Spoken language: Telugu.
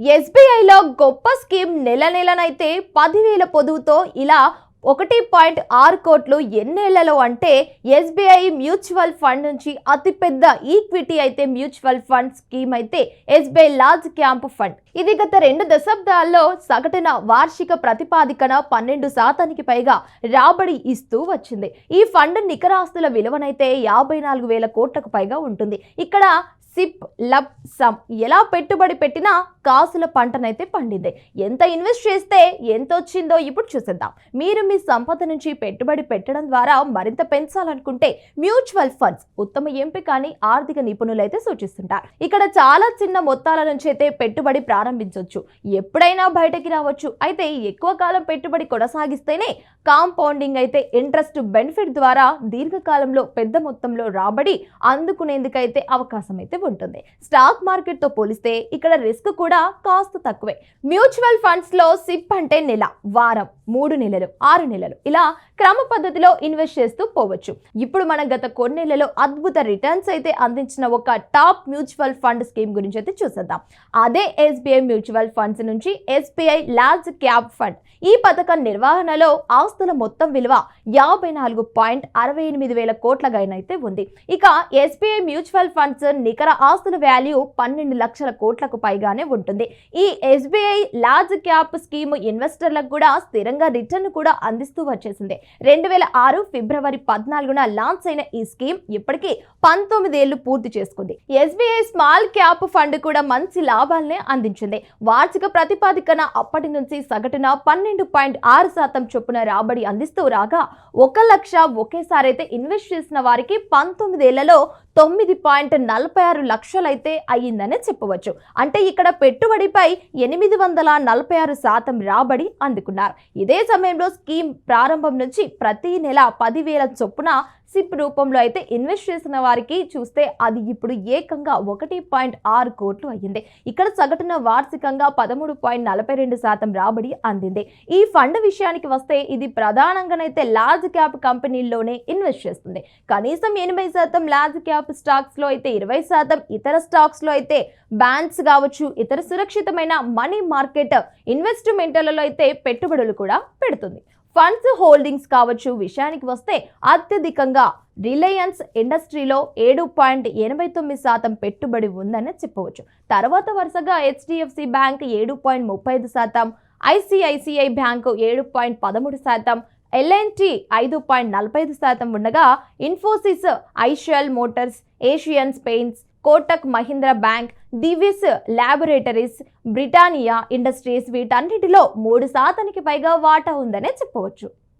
ఎస్బీఐలో గొప్ప స్కీమ్ నెల నెలనైతే పదివేల పొదువుతో ఇలా ఒకటి పాయింట్ ఆరు కోట్లు ఎన్నేళ్ళలో అంటే ఎస్బీఐ మ్యూచువల్ ఫండ్ నుంచి అతిపెద్ద ఈక్విటీ అయితే మ్యూచువల్ ఫండ్ స్కీమ్ అయితే ఎస్బీఐ లార్జ్ క్యాంప్ ఫండ్. ఇది గత రెండు దశాబ్దాల్లో సగటున వార్షిక ప్రతిపాదికన పన్నెండు శాతానికి పైగా రాబడి ఇస్తూ వచ్చింది. ఈ ఫండ్ నికరాస్తుల విలువనైతే యాభై నాలుగు వేల కోట్లకు పైగా ఉంటుంది. ఇక్కడ సిప్ లబ్ సమ్ ఎలా పెట్టుబడి పెట్టినా కాసుల పంటనైతే పండింది. ఎంత ఇన్వెస్ట్ చేస్తే ఎంత వచ్చిందో ఇప్పుడు చూసేద్దాం. మీరు మీ సంపద నుంచి పెట్టుబడి పెట్టడం ద్వారా మరింత పెంచాలనుకుంటే మ్యూచువల్ ఫండ్స్ ఉత్తమ ఎంపిక అని ఆర్థిక నిపుణులైతే సూచిస్తుంటారు. ఇక్కడ చాలా చిన్న మొత్తాల నుంచి అయితే పెట్టుబడి ప్రారంభించవచ్చు ఎప్పుడైనా బయటకి రావచ్చు. అయితే ఎక్కువ కాలం పెట్టుబడి కొనసాగిస్తేనే కాంపౌండింగ్ అయితే ఇంట్రెస్ట్ బెనిఫిట్ ద్వారా దీర్ఘకాలంలో పెద్ద మొత్తంలో రాబడి అందుకునేందుకైతే అవకాశం అయితే ఉంటుంది. స్టాక్ మార్కెట్తో పోలిస్తే ఇక్కడ రిస్క్ కూడా కాస్త తక్కువే. మ్యూచువల్ ఫండ్స్లో సిప్ అంటే నెల వారం మూడు నెలలు ఆరు నెలలు. ఇలా క్రమ పద్ధతిలో ఇన్వెస్ట్ చేస్తూ పోవచ్చు. ఇప్పుడు మనం గత కొన్ని నెలలో అద్భుత రిటర్న్స్ అయితే అందించిన ఒక టాప్ మ్యూచువల్ ఫండ్ స్కీమ్ గురించి అయితే చూసేద్దాం. అదే ఎస్బీఐ మ్యూచువల్ ఫండ్స్ నుంచి ఎస్బీఐ లార్జ్ క్యాప్ ఫండ్. ఈ పథకం నిర్వహణలో ఆస్తుల మొత్తం విలువ యాభై నాలుగు పాయింట్ అరవై ఎనిమిది వేల కోట్లగానైతే ఉంది. ఇక ఎస్బీఐ మ్యూచువల్ ఫండ్స్ నికర ఆస్తుల వాల్యూ పన్నెండు లక్షల కోట్లకు పైగానే ఉంటుంది. ఈ ఎస్బీఐ లార్జ్ క్యాప్ స్కీమ్ ఇన్వెస్టర్లకు కూడా స్థిరంగా రిటర్న్ కూడా అందిస్తూ వచ్చేసింది. రెండు వేల ఆరు ఫిబ్రవరి పద్నాలుగున లాంచ్ అయిన ఈ స్కీమ్ ఇప్పటికీ పంతొమ్మిదేళ్ళు పూర్తి చేసుకుంది. ఎస్బీఐ స్మాల్ క్యాప్ ఫండ్ కూడా మంచి లాభాలనే అందించింది. వార్షిక ప్రతిపాదికన అప్పటి నుంచి సగటున పన్నెండు పాయింట్ ఆరు శాతం చొప్పున రాబడి అందిస్తూ రాగా ఒక లక్ష ఒకేసారి అయితే ఇన్వెస్ట్ చేసిన వారికి పంతొమ్మిదేళ్ళలో తొమ్మిది పాయింట్ నలభై ఆరు లక్షలైతే అయ్యిందనే చెప్పవచ్చు. అంటే ఇక్కడ పెట్టుబడిపై ఎనిమిది వందల నలభై ఆరు శాతం రాబడి అందుకున్నారు. ఇదే సమయంలో స్కీమ్ ప్రారంభం నుంచి ప్రతి నెల పదివేల చొప్పున సిప్ రూపంలో అయితే ఇన్వెస్ట్ చేసిన వారికి చూస్తే అది ఇప్పుడు ఏకంగా ఒకటి పాయింట్ ఆరు కోట్లు అయ్యింది. ఇక్కడ సగటున వార్షికంగా పదమూడు పాయింట్ నలభై రెండు శాతం రాబడి అందింది. ఈ ఫండ్ విషయానికి వస్తే ఇది ప్రధానంగానైతే లార్జ్ క్యాప్ కంపెనీల్లోనే ఇన్వెస్ట్ చేస్తుంది. కనీసం ఎనభై శాతం లార్జ్ క్యాప్ స్టాక్స్లో అయితే ఇరవై శాతం ఇతర స్టాక్స్లో అయితే బ్యాంక్స్ కావచ్చు ఇతర సురక్షితమైన మనీ మార్కెట్ ఇన్వెస్ట్మెంట్లలో అయితే పెట్టుబడులు కూడా పెడుతుంది. ఫండ్స్ హోల్డింగ్స్ కావచ్చు విషయానికి వస్తే అత్యధికంగా రిలయన్స్ ఇండస్ట్రీలో ఏడు పాయింట్ ఎనభై తొమ్మిది శాతం పెట్టుబడి ఉందని చెప్పవచ్చు. తర్వాత వరుసగా హెచ్డిఎఫ్సి బ్యాంక్ ఏడు పాయింట్ ముప్పై ఐదు శాతం ఐసిఐసిఐ బ్యాంకు ఏడు పాయింట్ పదమూడు శాతం ఎల్ఎన్టీ ఐదు పాయింట్ నలభై ఐదు శాతం ఉండగా Infosys Eicher motors Asian paints Kotak Mahindra bank Divi's laboratories Britannia industries వీటన్నిటిలో మూడు శాతానికి పైగా వాటా ఉందనే చెప్పవచ్చు.